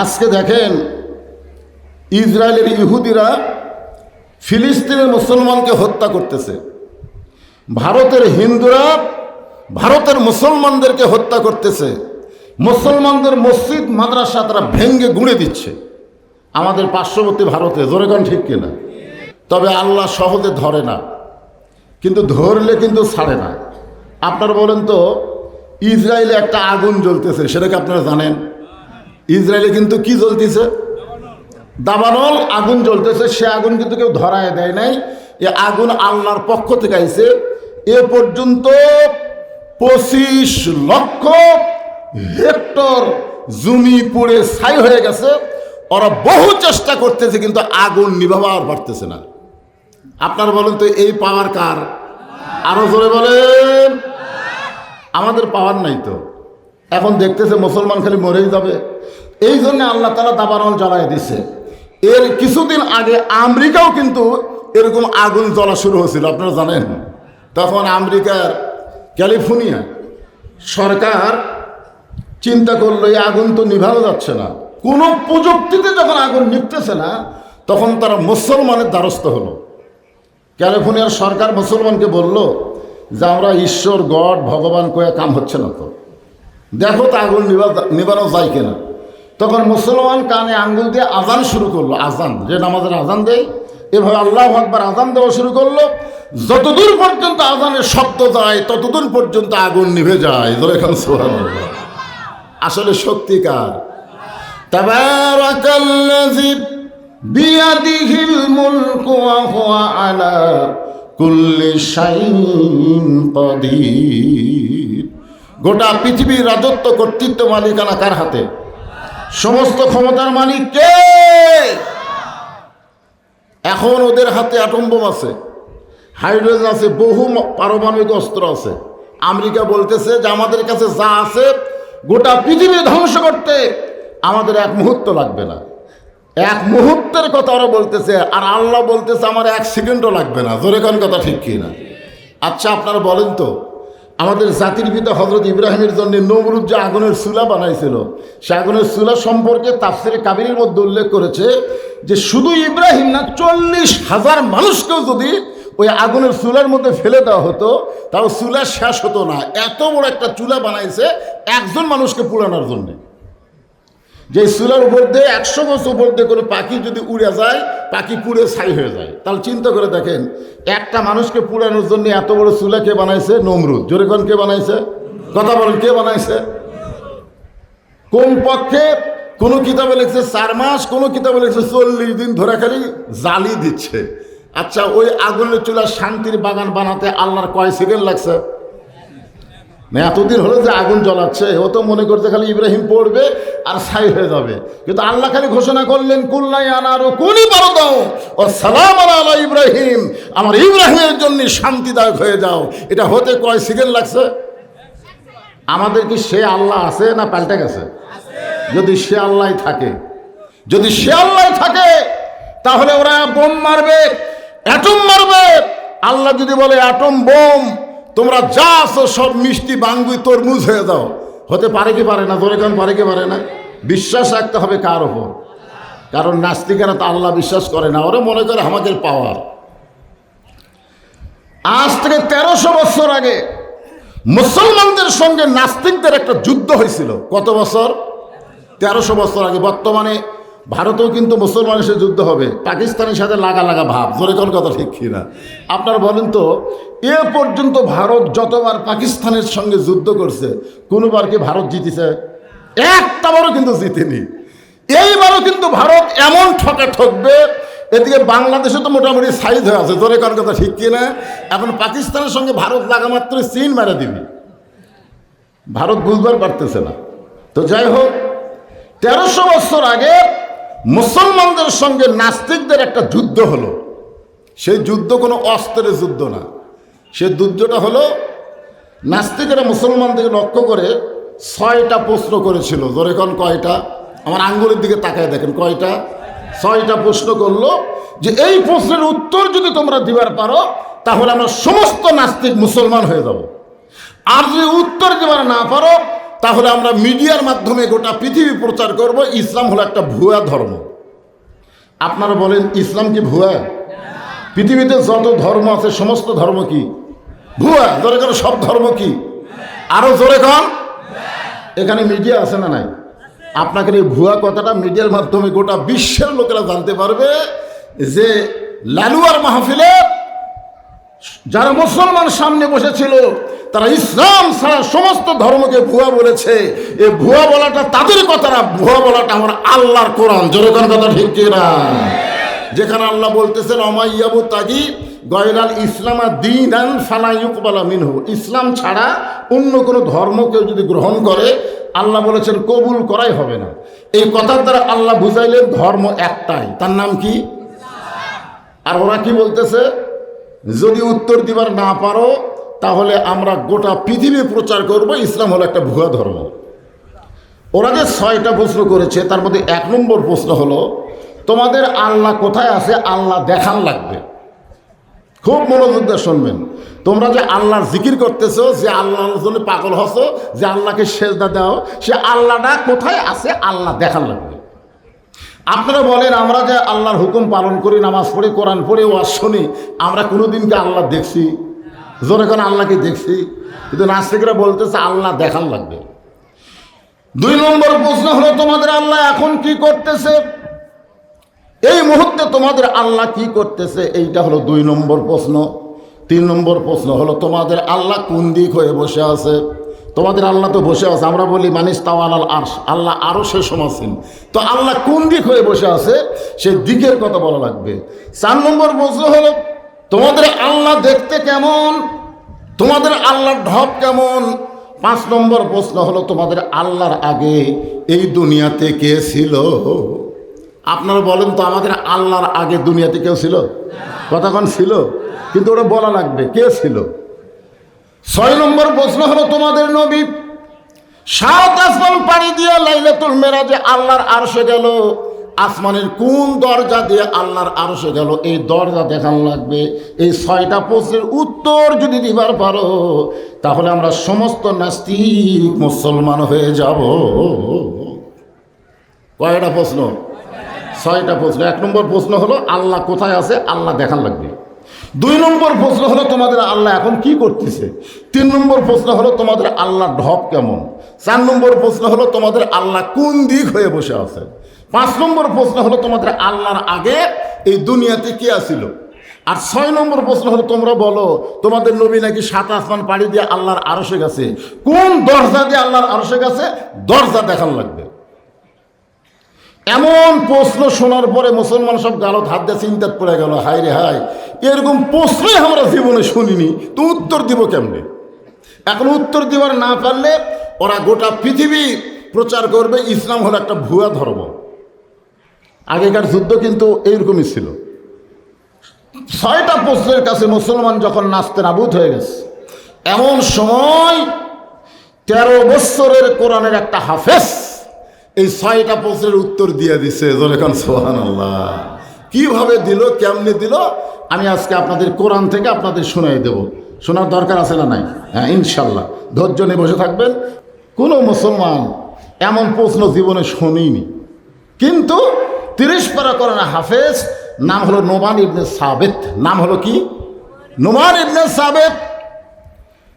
আজকে দেখেন, ইসরায়েলের ইহুদিরা ফিলিস্তিনের মুসলমানকে হত্যা করতেছে। ভারতের হিন্দুরা ভারতের মুসলমানদেরকে হত্যা করতেছে। মুসলমানদের মসজিদ, মাদ্রাসা তারা ভেঙ্গে গুঁড়ে দিচ্ছে। আমাদের পার্শ্ববর্তী ভারতে জোরেগান ঠিক কিনা? তবে আল্লাহ সহজে ধরে না। কিন্তু ধরলে কিন্তু ছাড়ে না। আপনারা বলেন তো, ইসরায়েলে একটা আগুন জ্বলতেছে সেটাকে আপনারা জানেন? ইসরায়েলে কিন্তু কি জ্বলতেছে? দাবানল আগুন জ্বলতেছে, সে আগুন কিন্তু কেউ ধরায় দেয় নাই। এ আগুন আল্লাহর পক্ষ থেকে আইছে। এ পর্যন্ত পঁচিশ লক্ষ হেক্টর জমি পুড়ে ছাই হয়ে গেছে। ওরা বহু চেষ্টা করতেছে, কিন্তু আগুন নিভাবার পারতেছে না। আপনার বলেন তো, এই পাওয়ার কার? আরও জোরে বলেন। আমাদের পাওয়ার নাই তো। এখন দেখতেছে মুসলমান খালি মরেই যাবে। এই জন্য আল্লাহ তালা দাবানল জ্বালায় দিছে। এর কিছুদিন আগে আমেরিকাও কিন্তু এরকম আগুন জ্বলা শুরু হয়েছিল, আপনারা জানেন? তখন আমেরিকার ক্যালিফোর্নিয়া সরকার চিন্তা করল, এই আগুন তো নিভানো যাচ্ছে না। কোনো প্রযুক্তিতে যখন আগুন নিভতেছে না, তখন তারা মুসলমানের দ্বারস্থ হলো। ক্যালিফোর্নিয়ার সরকার মুসলমানকে বলল যে, আমরা ঈশ্বর, গড, ভগবান কয়ে কাম হচ্ছে না তো। দেখো তো আগুন নিবা নিবানো যায় কিনা। তখন মুসলমান কানে আঙ্গুল দিয়ে আজান শুরু করল, আজান, যে নামাজের আজান দেয়, এভাবে আল্লাহ আকবার আজান দেওয়া শুরু করল। যতদূর পর্যন্ত আজানের শব্দ যায়, ততদূর পর্যন্ত আগুন নিভে যায়। আসলে সত্যিকার কুল্লি কাদির। গোটা পৃথিবীর রাজত্ব কর্তৃত্ব মালিকানা কার হাতে? সমস্ত ক্ষমতার মালিক কে? এখন ওদের হাতে অ্যাটম বোম আছে হাইড্রোজেন আছে, বহু পারমাণবিক অস্ত্র আছে। আমেরিকা বলতেছে যে আমাদের কাছে যা আছে, গোটা পৃথিবী ধ্বংস করতে আমাদের এক মুহূর্ত লাগবে না। এক মুহূর্তের কথা ওরা বলতেছে, আর আল্লাহ বলতেছে আমার এক সেকেন্ডও লাগবে না। জোরে কথা ঠিক কি না আচ্ছা আপনারা বলেন তো আমাদের জাতির পিতা হজরত ইব্রাহিমের জন্য নমরুদ যে আগুনের চুলা বানাইছিল, সে আগুনের চুলা সম্পর্কে তাফসিরে কাবিরের মধ্যে উল্লেখ করেছে যে শুধু ইব্রাহিম না, চল্লিশ হাজার মানুষকেও যদি ওই আগুনের চুলার মধ্যে ফেলে দেওয়া হতো তাও চুলা শেষ হতো না। এত বড় একটা চুলা বানাইছে একজন মানুষকে পুরানোর জন্যে। যে চুলার উপর দিয়ে একশো বছর উপর দিয়ে কোনো পাখি যদি উড়ে যায়, পাখি পুড়ে ছাই হয়ে যায়। তাহলে চিন্তা করে দেখেন, একটা মানুষকে পুড়ানোর জন্য এত বড় চুলা কে বানাইছে? নমরুদ। জোরে কোন কে বানাইছে? কথা বলেন, কে বানাইছে? কোন পক্ষে কোনো কিতাবে লিখছে চার মাস, কোনো কিতাবে লিখছে চল্লিশ দিন ধরে খালি জালি দিচ্ছে। আচ্ছা ওই আগুনের চুলা শান্তির বাগান বানাতে আল্লাহর কয় সেকেন্ড লাগছে? না এতদিন হলো যে আগুন জ্বলাচ্ছে, ও তো মনে করছে খালি ইব্রাহিম পড়বে আর ছাই হয়ে যাবে। কিন্তু আল্লাহ খালি ঘোষণা করলেন, কুল্লাই আনার ও কোনই পারো দাও ও সালাম আলা ইব্রাহিম, আমার ইব্রাহিমের জন্য শান্তিদায়ক হয়ে যাও। এটা হতে কয় সেকেন্ড লাগছে? আমাদের কি সে আল্লাহ আছে না পাল্টে গেছে? যদি সে আল্লাহ থাকে, যদি সে আল্লাহ থাকে, তাহলে ওরা বোম মারবে, অ্যাটম মারবে। আল্লাহ যদি বলে অ্যাটম বোম তোমরা যা আছো সব মিষ্টি বাঙ্গুই তরমুজ হয়ে যাও। হতে পারে কি পারে না? জোরে কান, পারে কি পারে না? বিশ্বাস রাখতে হবে কার ওপর। কারণ নাস্তিকেরা তো আল্লাহ বিশ্বাস করে না, ওরা মনে করে আমাদের পাওয়ার। আজ থেকে তেরোশো বছর আগে মুসলমানদের সঙ্গে নাস্তিকদের একটা যুদ্ধ হয়েছিল। কত বছর? তেরোশো বছর আগে। বর্তমানে ভারতেও কিন্তু মুসলমানের সাথে যুদ্ধ হবে। পাকিস্তানের সাথে লাগা লাগা ভাব। জোরে কোন কথা ঠিক কিনা? আপনার বলেন তো, এ পর্যন্ত ভারত যতবার পাকিস্তানের সঙ্গে যুদ্ধ করছে, কোনোবার কি ভারত জিতেছে? একটা বারও কিন্তু জিতেনি। এইবারও কিন্তু ভারত এমন ঠকে ঠকবে, এদিকে বাংলাদেশে তো মোটামুটি সাইজ হয়ে আছে। জোরে কোন কথা ঠিক কিনা? এখন পাকিস্তানের সঙ্গে ভারত লাগা মাত্র চীন মেরে দিবি। ভারত বুঝবার পারতেছে না। তো যাই হোক, তেরোশো বছর আগে মুসলমানদের সঙ্গে নাস্তিকদের একটা যুদ্ধ হলো। সেই যুদ্ধ কোনো অস্ত্রের যুদ্ধ না। সে যুদ্ধটা হলো, নাস্তিকেরা মুসলমানদেরকে লক্ষ্য করে ছয়টা প্রশ্ন করেছিল। জোরেখন কয়টা? আমার আঙ্গুলের দিকে তাকায় দেখেন, কয়টা? ছয়টা প্রশ্ন করল যে এই প্রশ্নের উত্তর যদি তোমরা দিবার পারো, তাহলে আমরা সমস্ত নাস্তিক মুসলমান হয়ে যাব। আর যদি উত্তর দেবার না পারো তাহলে আমরা মিডিয়ার মাধ্যমে গোটা পৃথিবী প্রচার করব, ইসলাম হলো একটা ভুয়া ধর্ম। আপনারা বলেন, ইসলাম কি ভুয়া? পৃথিবীতে যত ধর্ম আছে, সমস্ত ধর্ম কি? ভুয়া, জোরে করে, সব ধর্ম কি? আরও জোরে কন। এখানে মিডিয়া আছে না নাই? আপনাকে এই ভুয়া কথাটা মিডিয়ার মাধ্যমে গোটা বিশ্বের লোকেরা জানতে পারবে যে লালুয়ার মাহফিলে যারা মুসলমান সামনে বসেছিল, তারা ইসলাম ছাড়া সমস্ত ধর্মকে ভুয়া বলেছে। এই ভুয়া বলাটা তাদের কথা না, ভুয়া বলাটা আমার আল্লাহর কোরআন। জোরকান কথা ঠিক কিনা যেখানে আল্লাহ বলতেছেন অমাইয়াবু তাগি গয়লাল ইসলাম আর দিন আন ফালাইকবালা মিনহু। ইসলাম ছাড়া অন্য কোনো ধর্ম কেউ যদি গ্রহণ করে, আল্লাহ বলেছেন, কবুল করাই হবে না। এই কথার দ্বারা আল্লাহ বুঝাইলেন, ধর্ম একটাই। তার নাম কি? আর ওরা কি বলতেছে? যদি উত্তর দিবার না পারো, তাহলে আমরা গোটা পৃথিবী প্রচার করব, ইসলাম হলো একটা ভুয়া ধর্ম। ওরা যে ছয়টা প্রশ্ন করেছে, তার মধ্যে এক নম্বর প্রশ্ন হলো, তোমাদের আল্লাহ কোথায় আছে? আল্লাহ দেখান লাগবে। খুব মনোযোগ দিয়ে শুনবেন। তোমরা যে আল্লাহর জিকির করতেছো, যে আল্লাহর জন্য পাগল হসো যে আল্লাহকে সেজদা দাও, সে আল্লাহটা কোথায় আছে? আল্লাহ দেখান লাগবে। আপনারা বলেন, আমরা যে আল্লাহর হুকুম পালন করি, নামাজ পড়ে, কোরআন পড়ে, ওয়াজ শুনি, আমরা কোনোদিনকে আল্লাহ দেখছি? জোরে করে আল্লাহকে দেখছি? কিন্তু নাস্তিকরা বলতেছে, আল্লাহ দেখান লাগবে। দুই নম্বর প্রশ্ন হলো, তোমাদের আল্লাহ এখন কি করতেছে? এই মুহূর্তে তোমাদের আল্লাহ কি করতেছে? এইটা হলো দুই নম্বর প্রশ্ন। তিন নম্বর প্রশ্ন হলো, তোমাদের আল্লাহ কোন দিক হয়ে বসে আছে? তোমাদের আল্লাহ তো বসে আছে, আমরা বলি মানিস তাও আল আরশ। আল্লাহ আরও সে সমাসীন। তো আল্লাহ কোন দিক হয়ে বসে আছে, সে দিকের কথা বলা লাগবে। চার নম্বর প্রশ্ন হলো, তোমাদের আল্লাহ দেখতে কেমন? তোমাদের আল্লাহর ঢপ কেমন? পাঁচ নম্বর প্রশ্ন হলো, তোমাদের আল্লাহর আগে এই দুনিয়াতে কে ছিল? আপনারা বলেন তো, আমাদের আল্লাহর আগে দুনিয়াতে কেউ ছিল? কতক্ষণ ছিল। কিন্তু ওটা বলা লাগবে, কে ছিল? ছয় নম্বর প্রশ্ন হলো তোমাদের নবী সাত আসমান পাড়ি দিয়ে লাইলাতুল মেরাজে আল্লাহর আরশে গেল। আসমানের কোন দরজা দিয়ে আল্লাহর আরশে গেল? এই দরজা দেখান লাগবে। এই ছয়টা প্রশ্নের উত্তর যদি দিবার পারো, তাহলে আমরা সমস্ত নাস্তিক মুসলমান হয়ে যাব। কয়টা প্রশ্ন? ছয়টা প্রশ্ন। এক নম্বর প্রশ্ন হলো, আল্লাহ কোথায় আছে? আল্লাহ দেখান লাগবে। দুই নম্বর প্রশ্ন হলো, তোমাদের আল্লাহ এখন কি করতেছে? তিন নম্বর প্রশ্ন হলো, তোমাদের আল্লাহ ঢপ কেমন? চার নম্বর প্রশ্ন হলো, তোমাদের আল্লাহ কোন দিক হয়ে বসে আছে পাঁচ নম্বর প্রশ্ন হলো, তোমাদের আল্লাহর আগে এই দুনিয়াতে কে আসিল আর ছয় নম্বর প্রশ্ন হলো, তোমরা বলো, তোমাদের নবী নাকি সাত আসমান পাড়ি দিয়ে আল্লাহর আরসে গেছে? কোন দরজা দিয়ে আল্লাহর আরসে গেছে? দরজা দেখান লাগবে। এমন প্রশ্ন শোনার পরে মুসলমান সব গালত হাত দিয়ে চিন্তাত পড়ে গেল হাই রে হাই এরকম প্রশ্নই আমরা জীবনে শুনিনি, তো উত্তর দিব কেমনে? এখন উত্তর দেওয়ার না পারলে ওরা গোটা পৃথিবী প্রচার করবে, ইসলাম হলো একটা ভুয়া ধর্ম। আগেকার যুদ্ধ কিন্তু এইরকমই ছিল। ছয়টা প্রশ্নের কাছে মুসলমান যখন নাচতে নাবুদ হয়ে গেছে, এমন সময় তেরো বৎসরের কোরআনের একটা হাফেজ এই ছয়টা প্রশ্নের উত্তর দিয়ে দিছে জলেখান সোহান আল্লাহ কীভাবে দিল, কেমনে দিল, আমি আজকে আপনাদের কোরআন থেকে আপনাদের শোনাই দেব। শোনার দরকার আছে না নাই? হ্যাঁ ইনশাল্লাহ। ধৈর্য নিয়ে বসে থাকবেন। কোনো মুসলমান এমন প্রশ্ন জীবনে শুনিনি। কিন্তু তিরিশ পারা করেন হাফেজ, নাম হলো নোমান ইবনে সাবেত। নাম হলো কি? নোমান ইবনে সাবেত।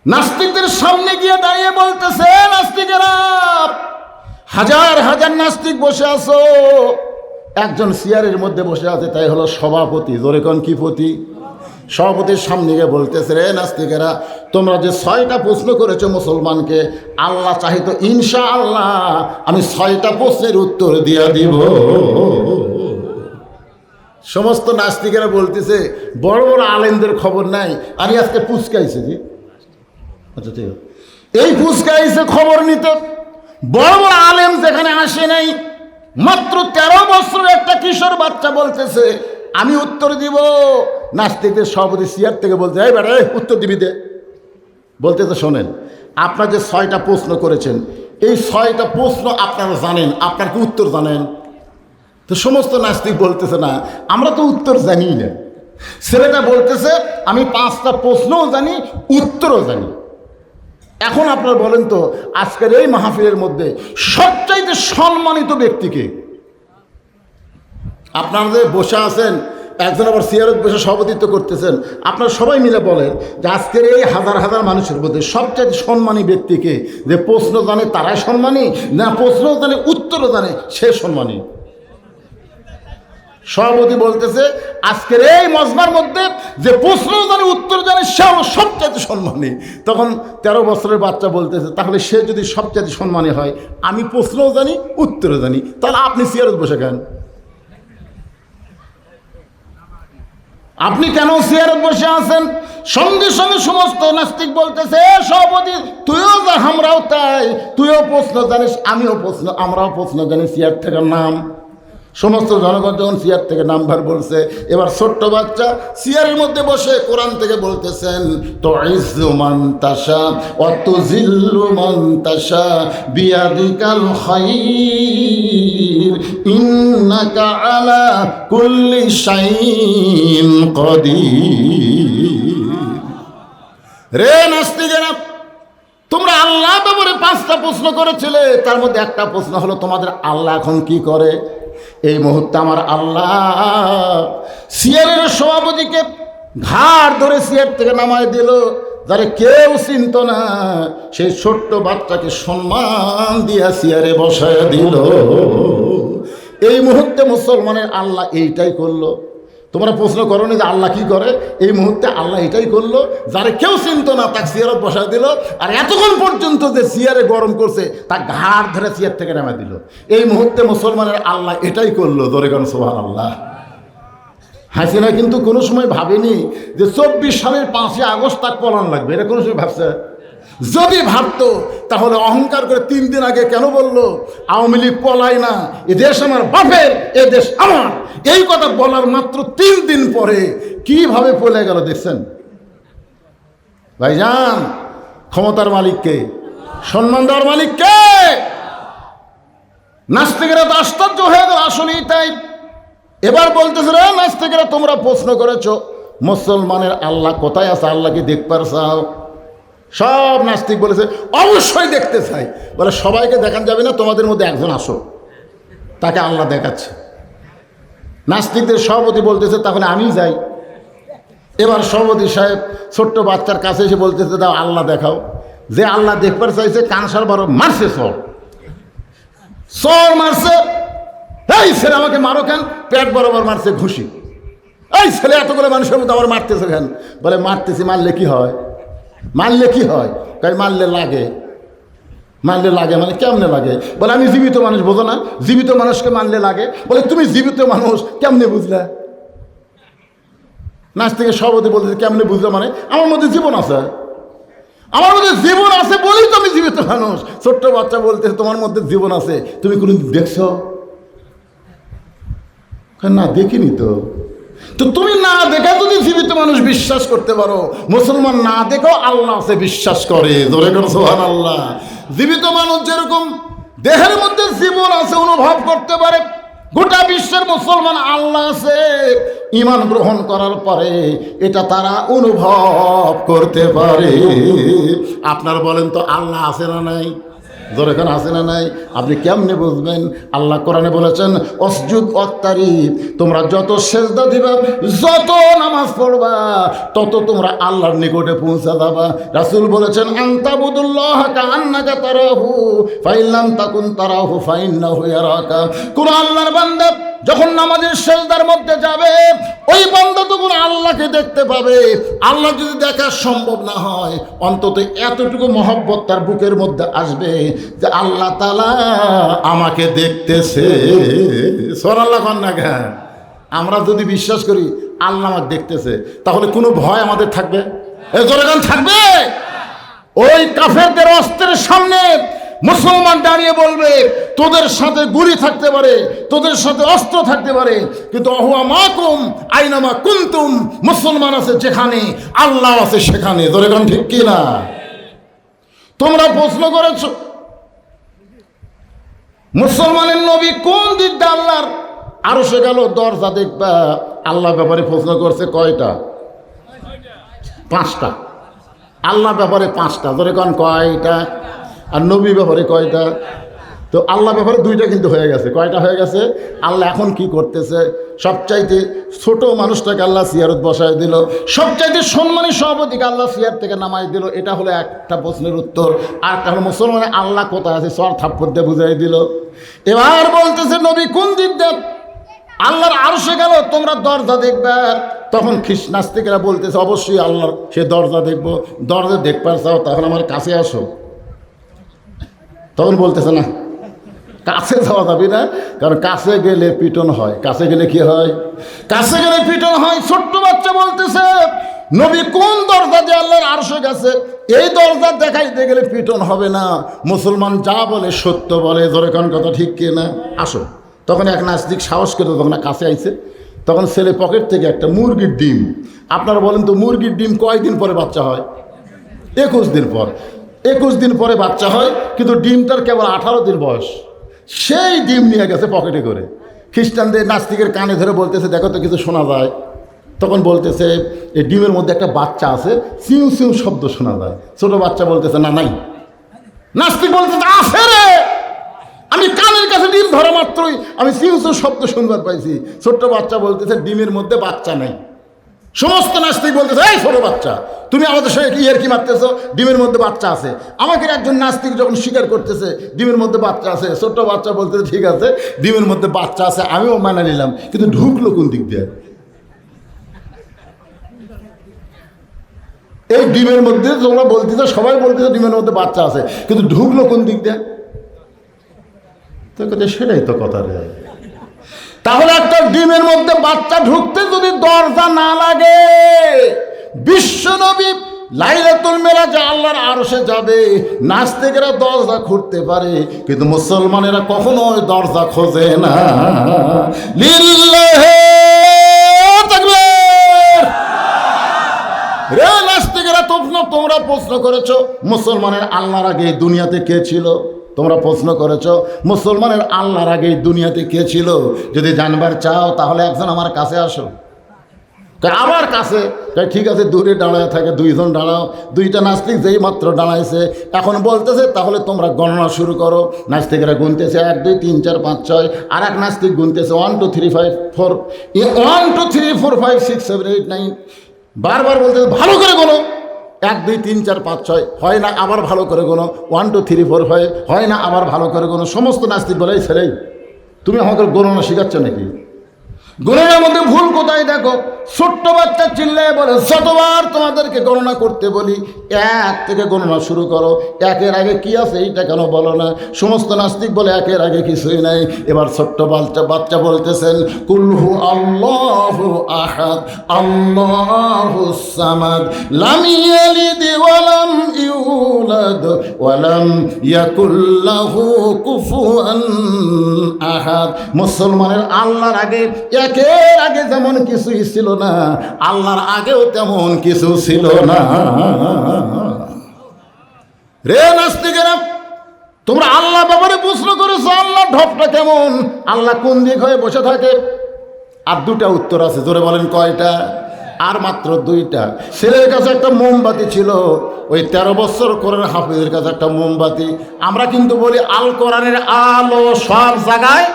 নাস্তিকদের সামনে গিয়ে দাঁড়িয়ে বলতেছে, নাস্তিকেরা হাজার হাজার নাস্তিক বসে আছো। একজন চেয়ারের মধ্যে বসে আছে, তাই হলো সভাপতি। জোরে কোন কি পতি? সভাপতির সামনে গিয়ে বলতেছে, রে নাস্তিকেরা, তোমরা যে ছয়টা প্রশ্ন করেছ মুসলমানকে, আল্লাহ চাহিত ইনশা আল্লাহ আমি ছয়টা প্রশ্নের উত্তর দিয়া দিব। সমস্ত নাস্তিকেরা বলতেছে, বড় বড় আলেমদের খবর নাই। আমি আজকে পুচকাইছি জি। আচ্ছা ঠিক আছে। এই পুচকাইছে খবর নিতে। বড় আলেম যেখানে আসে নাই, মাত্র তেরো বছর একটা কিশোর বাচ্চা বলতেছে, আমি উত্তর দিব। নাস্তিকদের সভাপতি সিয়ার থেকে বলতে এই বেড়া উত্তর দিবি দে। বলতেছে, শোনেন, আপনার যে ছয়টা প্রশ্ন করেছেন, এই ছয়টা প্রশ্ন আপনারা জানেন, আপনার কি উত্তর জানেন? তো সমস্ত নাস্তিক বলতেছে, না, আমরা তো উত্তর জানি না। ছেলেটা বলতেছে, আমি পাঁচটা প্রশ্নও জানি, উত্তরও জানি। এখন আপনারা বলেন তো, আজকের এই মাহফিলের মধ্যে সবচাইতে সম্মানিত ব্যক্তিকে আপনারা যে বসে আছেন, একজন আবার সিয়ারত বসে সভাপতিত্ব করতেছেন, আপনারা সবাই মিলে বলেন যে আজকের এই হাজার হাজার মানুষের মধ্যে সবচেয়ে সম্মানী ব্যক্তিকে যে প্রশ্ন জানে তারাই সম্মানী, না প্রশ্ন জানে উত্তরও জানে সে সম্মানী? সভাপতি বলতেছে, আজকের এই মজমার মধ্যে যে প্রশ্ন জানে, উত্তর জানে, সে হলো সবচেয়ে সম্মানী। তখন তেরো বছরের বাচ্চা বলতেছে, তাহলে সে যদি সবচেয়ে সম্মানী হয়, আমি প্রশ্নও জানি, উত্তরও জানি, তাহলে আপনি সিয়ারত বসে খান। আপনি কেন চেয়ারত বসে আছেন? সঙ্গে সঙ্গে সমস্ত নাস্তিক বলতেছে, "এ সভাপতি, তুইও যা, আমরাও তাই। তুইও প্রশ্ন জানিস, আমিও প্রশ্ন, আমরাও প্রশ্ন জানি চেয়ার থেকে নাম। সমস্ত জনগণ যখন সিয়ার থেকে নাম্বার বলছে, এবার ছোট্ট বাচ্চা সিয়ারের মধ্যে বসে কোরআন থেকে বলতেছেন তো ইজুমান তাসা অত জিল্লু মন্তাসা বিয়াদিকাল খাইর, ইন্নাকা আলা কুল্লি শাইন কদির। রে নাস্তিকেরা, তোমরা আল্লাহ ব্যাপারে পাঁচটা প্রশ্ন করেছিলে, তার মধ্যে একটা প্রশ্ন হলো, তোমাদের আল্লাহ এখন কি করে? এই মুহূর্তে আমার আল্লাহ সিয়ারের সভাপতিকে ঘাড় ধরে সিয়ার থেকে নামায় দিল, যারে কেউ চিনত না, সেই ছোট্ট বাচ্চাকে সম্মান দিয়া সিয়ারে বসায় দিল। এই মুহূর্তে মুসলমানের আল্লাহ এইটাই করল। তোমরা প্রশ্ন করো যে আল্লাহ কি করে? এই মুহূর্তে আল্লাহ এটাই করল। যারা কেউ চিনত না, তাকে চেয়ারত বসায় দিল। আর এতক্ষণ পর্যন্ত যে চেয়ারে গরম করছে তা ঘাড় ধরে চেয়ার থেকে নামা দিল। এই মুহূর্তে মুসলমানের আল্লাহ এটাই করল দরেগন সোহান আল্লাহ হাসিনা কিন্তু কোনো সময় ভাবেনি যে চব্বিশ সালের পাঁচই আগস্ট তাক পলান লাগবে। এটা কোনো সময় ভাবছে? যদি ভাবতো, তাহলে অহংকার করে তিন দিন আগে কেন বলল, আওয়ামী লীগ পলায় না, এ দেশ আমার বাপের, এ দেশ আমার। এই কথা বলার মাত্র তিন দিন পরে কীভাবে পলে গেল দেখছেন? ভাইজান, ক্ষমতার মালিককে সম্মান দেওয়ার মালিককে। নাস্তিকেরা তো আশ্চর্য হয়ে গেল আসলেই তাই। এবার বলতেছে, রে নাস্তিকেরা, তোমরা প্রশ্ন করেছ, মুসলমানের আল্লাহ কোথায় আছে? আল্লাহ কি দেখবার চাও সব নাস্তিক বলেছে, অবশ্যই দেখতে চাই। বলে, সবাইকে দেখান যাবে না, তোমাদের মধ্যে একজন আসো। তাকে আল্লাহ দেখাচ্ছে। নাস্তিকদের সভাপতি বলতেছে, তাহলে আমি যাই। এবার সভাপতি সাহেব ছোট্ট বাচ্চার কাছে এসে বলতেছে, দাও, আল্লাহ দেখাও। যে আল্লাহ দেখবার চাইছে কানসার বারো মারছে সর সর মারছে, এই ছেলে আমাকে মারো কেন? পেট বরাবর মারছে ঘুষি। এই ছেলে এতগুলো মানুষের মধ্যে আবার মারতেছে কেন? বলে, মারতেছি, মারলে কি হয়? মারলে কি হয়? তাই মারলে লাগে। মারলে লাগে মানে কেমনে লাগে? বলে, আমি জীবিত মানুষ, বোঝো না। জীবিত মানুষকে মারলে লাগে। বলে, তুমি জীবিত মানুষ, কেমনে বুঝলে? নাচ থেকে সভাপতি বলতেছে, কেমনে বুঝলে মানে? আমার মধ্যে জীবন আছে। আমার মধ্যে জীবন আছে বলেই তো আমি জীবিত মানুষ। ছোট্ট বাচ্চা বলতেছে, তোমার মধ্যে জীবন আছে। তুমি কোনো দেখছ? না, দেখিনি তো। তো তুমি না দেখে যদি জীবিত মানুষ বিশ্বাস করতে পারো, মুসলমান না দেখেও আল্লাহ আছে বিশ্বাস করে। ধরে করো সোহান আল্লাহ জীবিত মানুষ যেরকম দেহের মধ্যে জীবন আছে, অনুভব করতে পারে, গোটা বিশ্বের মুসলমান আল্লাহ আছে ইমান গ্রহণ করার পরে এটা তারা অনুভব করতে পারে। আপনার বলেন তো আল্লাহ আছে না নাই? খান আছে না নাই? আপনি কেমনে বুঝবেন? আল্লাহ কোরআনে বলেছেন অসজুদ অত্তারি তোমরা যত সেজদা দিবা, যত নামাজ পড়বা, তত তোমরা আল্লাহর নিকটে পৌঁছা যাবা। রাসুল বলেছেন আন্তাবুদুল্লাহ কান্নাকা তারাহু ফাইল্লাম তাকুন তারাহু ফাইন্না হইয়া রাখা কোন আল্লাহর বান্দা যখন নামাজের সেজদার মধ্যে যাবে, ওই বান্দা তখন আল্লাহকে দেখতে পাবে। আল্লাহ যদি দেখা সম্ভব না হয়, অন্তত এতটুকু মহব্বত তার বুকের মধ্যে আসবে যে আল্লাহ তালা আমাকে দেখতেছে। সরাল্লাহ কন্যা জ্ঞান আমরা যদি বিশ্বাস করি আল্লাহ আমাকে দেখতেছে, তাহলে কোনো ভয় আমাদের থাকবে? এ জোরেগান থাকবে? ওই কাফেরদের অস্ত্রের সামনে মুসলমান দাঁড়িয়ে বলবে, তোদের সাথে গুলি থাকতে পারে, তোদের সাথে অস্ত্র থাকতে পারে, কিন্তু অহুয়া মাকুম আইনামা কুন্তুম মুসলমান আছে যেখানে, আল্লাহ আছে সেখানে। তোর এখন ঠিক কি না? তোমরা প্রশ্ন করেছ, মুসলমানের নবী কোন দিক দিয়ে আল্লাহর আরও সে গেল? দরজা দেখবা, আল্লাহ ব্যাপারে প্রশ্ন করছে কয়টা? পাঁচটা। আল্লাহ ব্যাপারে পাঁচটা। ধরে কন কয়টা? আর নবী ব্যাপারে কয়টা? তো আল্লাহ ব্যাপারে দুইটা কিন্তু হয়ে গেছে। কয়টা হয়ে গেছে? আল্লাহ এখন কি করতেছে? সবচাইতে ছোট মানুষটাকে আল্লাহ সিয়ারত বসায় দিল। সবচাইতে সম্মানী সভাপতিকে আল্লাহ সিয়ার থেকে নামাই দিল। এটা হলো একটা প্রশ্নের উত্তর। আর হলো মুসলমানে আল্লাহ কোথায় আছে? সর থাপ্পড় দিয়ে বুঝাই দিল। এবার বলতেছে, নবী কোন দিক দেব আল্লাহর আরশে গেল, তোমরা দরজা দেখবে। তখন খ্রিস্টনাস্তিকেরা বলতেছে, অবশ্যই আল্লাহর সে দরজা দেখব। দরজা দেখবার চাও তখন আমার কাছে আসো। তখন বলতেছে না, কাছে যাওয়া যাবে না, কারণ কাছে গেলে পিটন হয়। কাছে গেলে কি হয়? কাছে গেলে পিটন হয়, ছোট্ট বাচ্চা বলতেছে, নবী কোন দরজা দিয়ে আল্লাহর আরশে গেছে? এই দরজা দেখাইতে গেলে পিটন হবে না। মুসলমান যা বলে সত্য বলে ধরে কোন কথা ঠিক কে না? আসো। তখন এক নাস্তিক সাহস করে তখন কাছে আইছে। তখন ছেলে পকেট থেকে একটা মুরগির ডিম। আপনারা বলেন তো মুরগির ডিম কয়দিন পরে বাচ্চা হয়? একুশ দিন পর। একুশ দিন পরে বাচ্চা হয়, কিন্তু ডিমটার কেবল আঠারো দিন বয়স। সেই ডিম নিয়ে গেছে পকেটে করে। খ্রিস্টানদের নাস্তিকের কানে ধরে বলতেছে, দেখো তো কিছু শোনা যায়। তখন বলতেছে, এই ডিমের মধ্যে একটা বাচ্চা আছে, সিউ সিউ শব্দ শোনা যায়। ছোট বাচ্চা বলতেছে, না, নাই। নাস্তিক বলতেছে আছে রে। আমি কানের কাছে ডিম ধরা মাত্রই আমি সিউ সিউ শব্দ শুনবার পাইছি। ছোট্ট বাচ্চা বলতেছে, ডিমের মধ্যে বাচ্চা নেই। সমস্ত নাস্তিক বলতেছে, এই ছোট বাচ্চা, তুমি আমাদের সঙ্গে কি কি মারতেছো? ডিমের মধ্যে বাচ্চা আছে। আমাকে একজন নাস্তিক যখন স্বীকার করতেছে, ডিমের মধ্যে বাচ্চা আছে। ছোট্ট বাচ্চা বলতেছে, ঠিক আছে, ডিমের মধ্যে বাচ্চা আছে, আমিও মানা নিলাম, কিন্তু ঢুকলো কোন দিক দিয়ে? এই ডিমের মধ্যে তোমরা বলতেছো, সবাই বলতেছো ডিমের মধ্যে বাচ্চা আছে, কিন্তু ঢুকলো কোন দিক দিয়ে? তো সেটাই তো কথা রে। তাহলে একটা ডিমের মধ্যে বাচ্চা ঢুকতে যদি দরজা না লাগে, বিশ্বনবী লাইলাতুল মেরাজে আল্লাহর আরশে যাবে, নাস্তিকেরা দরজা খুঁড়তে পারে, কিন্তু মুসলমানেরা কখনো দরজা খোঁজে না। লিল্লাহে রে নাস্তিকেরা তোমরা প্রশ্ন করেছ, মুসলমানের আল্লাহর আগে দুনিয়াতে কে ছিল? তোমরা প্রশ্ন করেছ, মুসলমানের আল্লাহর আগে দুনিয়াতে কে ছিল? যদি জানবার চাও, তাহলে একজন আমার কাছে আসো। আমার কাছে? ঠিক আছে দূরে দাঁড়ায় থাকে, দুইজন দাঁড়াও। দুইটা নাস্তিক যেই মাত্র দাঁড়াইছে, এখন বলতেছে, তাহলে তোমরা গণনা শুরু করো। নাস্তিকেরা গুনতেছে এক, দুই, তিন, চার, পাঁচ, ছয়। আর এক নাস্তিক গুনতেছে one two three five four one two three four five six seven eight nine বারবার বলতেছে, ভালো করে এক, দুই, তিন, চার, পাঁচ, ছয়। হয় না আবার ভালো করে কোনো one two three four five হয় না আবার ভালো করে কোনো সমস্ত নাস্তিক বলে, "এই ছেলেই, তুমি আমাকে গণনা শেখাচ্ছ নাকি? গণনার মধ্যে ভুল কোথায় দেখো? ছোট্ট বাচ্চা চিল্লায় বলে যতবার তোমাদেরকে গণনা করতে বলি। এক থেকে গণনা শুরু করো। একের আগে কি আছে এইটা কেন বলো না? সমস্ত নাস্তিক বলে, একের আগে কিছুই নাই। এবার ছোট্ট বাচ্চা বাচ্চা বলতেছেন, কুলহু আল্লাহ আহাদ, আল্লাহ সামাদ, লাম ইয়ালিদ ওয়ালাম ইউলাদ ওয়ালাম ইয়াকুল্লাহু কুফুয়ান আহাদ মুসলমানের আল্লাহর আগে, একের আগে যেমন কিছুই ছিল না, আল্লাহর আগেও তেমন কিছু ছিল না। রে নাস্তিকেরা, তোমরা আল্লাহ ব্যাপারে প্রশ্ন করেছ আল্লাহ ঢপটা কেমন? আল্লাহ কোন দিক হয়ে বসে থাকে? আর দুটা উত্তর আছে, জোরে বলেন কয়টা? আর মাত্র দুইটা। ছেলের কাছে একটা মোমবাতি ছিল। ওই তেরো বছর কোরআন হাফিজের কাছে একটা মোমবাতি। আমরা কিন্তু বলি, আল কোরআনের আলো সব জায়গায়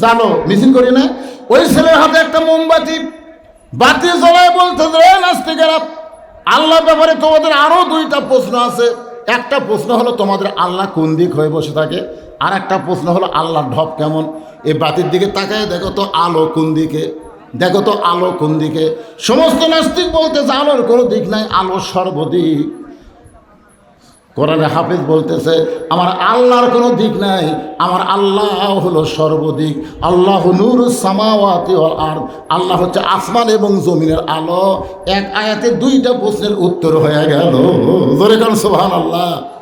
জানো মিছিল করি না? ওই ছেলের হাতে একটা মোমবাতি। বাতি জ্বলায় বলতে নাস্তিকেরা আল্লাহ ব্যাপারে তোমাদের আরও দুইটা প্রশ্ন আছে। একটা প্রশ্ন হলো, তোমাদের আল্লাহ কোন দিক হয়ে বসে থাকে? আর একটা প্রশ্ন হলো, আল্লাহর ঢপ কেমন? এই বাতির দিকে তাকায় দেখো তো আলো কোন দিকে? দেখো তো আলো কোন দিকে? সমস্ত নাস্তিক বলতেছে আলোর কোনো দিক নাই, আলো সর্বদিক। কোরআনে হাফিজ বলতেছে, আমার আল্লাহর কোনো দিক নাই, আমার আল্লাহ হলো সর্বদিক। আল্লাহ নূর সামাওয়াতি আরদ। আল্লাহ হচ্ছে আসমান এবং জমিনের আলো। এক আয়াতে দুইটা প্রশ্নের উত্তর হয়ে গেল। জোরে কারণ সুবহানাল্লাহ।